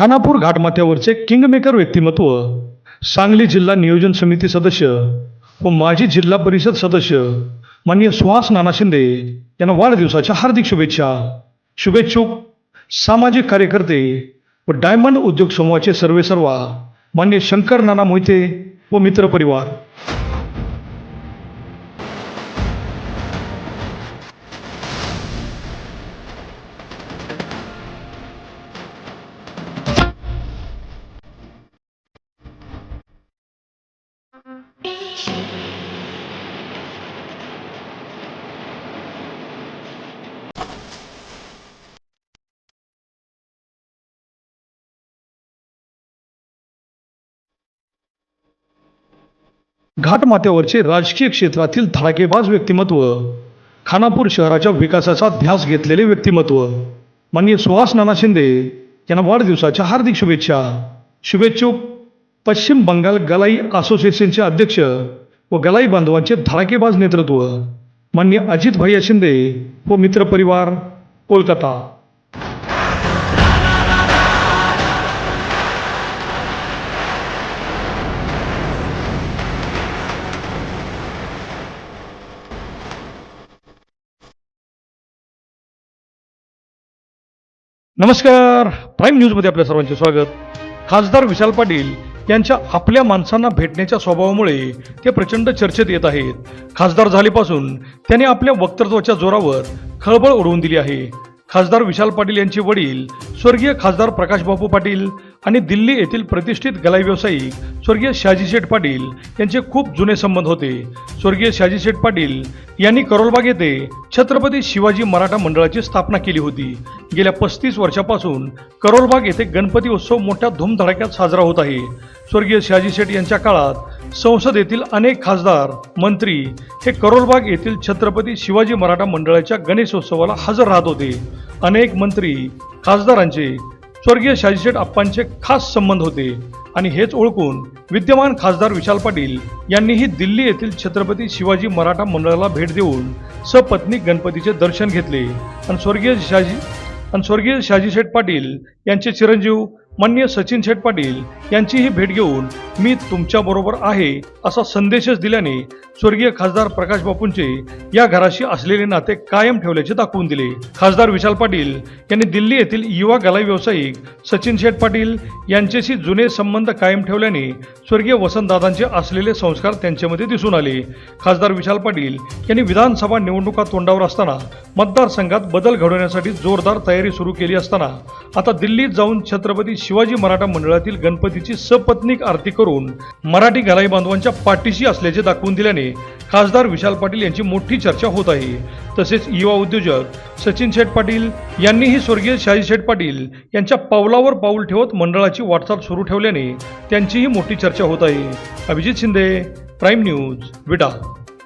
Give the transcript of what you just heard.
Khanapur घाटमाथ्यावरचे kingmaker व्यक्तिमत्व सांगली जिल्हा नियोजन समिती सदस्य व माजी जिल्हा परिषद सदस्य माननीय सुहास नाना शिंदे यांना वाढदिवसाच्या हार्दिक शुभेच्छा. शुभेच्छुक सामाजिक कार्यकर्ते व डायमंड उद्योग समूहाचे सर्वेसर्वा मान्य शंकर नाना मोहिते व मित्रपरिवार. घाटमाथ्यावरचे राजकीय क्षेत्रातील धडाकेबाज व्यक्तिमत्व खानापूर शहराच्या विकासाचा ध्यास घेतलेले व्यक्तिमत्व. माननीय सुहास नाना शिंदे यांना वाढदिवसाच्या हार्दिक शुभेच्छा. शुभेच्छुक पश्चिम बंगाल गलाई असोसिएशनचे अध्यक्ष व गलाई बांधवांचे धडाकेबाज नेतृत्व. माननीय अजित भैया शिंदे व मित्रपरिवार कोलकाता. नमस्कार. प्राईम न्यूजमध्ये आपल्या सर्वांचे स्वागत. खासदार विशाल पाटील यांच्या आपल्या माणसांना भेटण्याच्या स्वभावामुळे ते प्रचंड चर्चेत येत आहेत. खासदार झालेपासून त्यांनी आपल्या वक्तृत्वाच्या जोरावर खळबळ उडवून दिली आहे. खासदार विशाल पाटील यांचे वडील स्वर्गीय खासदार प्रकाशबाबू पाटील आणि दिल्ली येथील प्रतिष्ठित गलाई व्यावसायिक स्वर्गीय शहाजी शेठ पाटील यांचे खूप जुने संबंध होते. स्वर्गीय शहाजी शेठ पाटील यांनी करोलबाग येथे छत्रपती शिवाजी मराठा मंडळाची स्थापना केली होती. गेल्या पस्तीस वर्षापासून करोलबाग येथे गणपती उत्सव मोठ्या धूमधडाक्यात साजरा होत आहे. स्वर्गीय शहाजी शेठ यांच्या काळात संसदेतील अनेक खासदार मंत्री हे करोलबाग येथील छत्रपती शिवाजी मराठा मंडळाच्या गणेशोत्सवाला हजर राहत होते. अनेक मंत्री खासदारांचे स्वर्गीय शहाजीशेठ आप्पांचे खास संबंध होते. आणि हेच ओळखून विद्यमान खासदार विशाल पाटील यांनीही दिल्ली येथील छत्रपती शिवाजी मराठा मंडळाला भेट देऊन सपत्नी गणपतीचे दर्शन घेतले. आणि स्वर्गीय शहाजी आणि स्वर्गीय शहाजी शेठ पाटील यांचे चिरंजीव माननीय सचिन शेठ पाटील यांचीही भेट घेऊन मी तुमच्याबरोबर आहे असा संदेशच दिल्याने स्वर्गीय खासदार प्रकाश बापूंचे या घराशी असलेले नाते कायम ठेवल्याचे दाखवून दिले. खासदार विशाल पाटील यांनी दिल्ली येथील युवा गलाई व्यावसायिक सचिन शेठ पाटील यांच्याशी जुने संबंध कायम ठेवल्याने स्वर्गीय वसंतदादांचे असलेले संस्कार त्यांच्यामध्ये दिसून आले. खासदार विशाल पाटील यांनी विधानसभा निवडणुका तोंडावर असताना मतदारसंघात बदल घडवण्यासाठी जोरदार तयारी सुरू केली असताना आता दिल्लीत जाऊन छत्रपती शिवाजी मराठा मंडळातील गणपतीची सपत्नीक आरती करून मराठी घराई बांधवांच्या पाठीशी असल्याचे दाखवून दिल्याने खासदार विशाल पाटील यांची मोठी चर्चा होत आहे. तसेच युवा उद्योजक सचिन शेठ पाटील यांनीही स्वर्गीय शाही शेठ पाटील यांच्या पावलावर पाऊल ठेवत मंडळाची वाटचाल सुरू ठेवल्याने त्यांचीही मोठी चर्चा होत आहे. अभिजित शिंदे प्राईम न्यूज विडा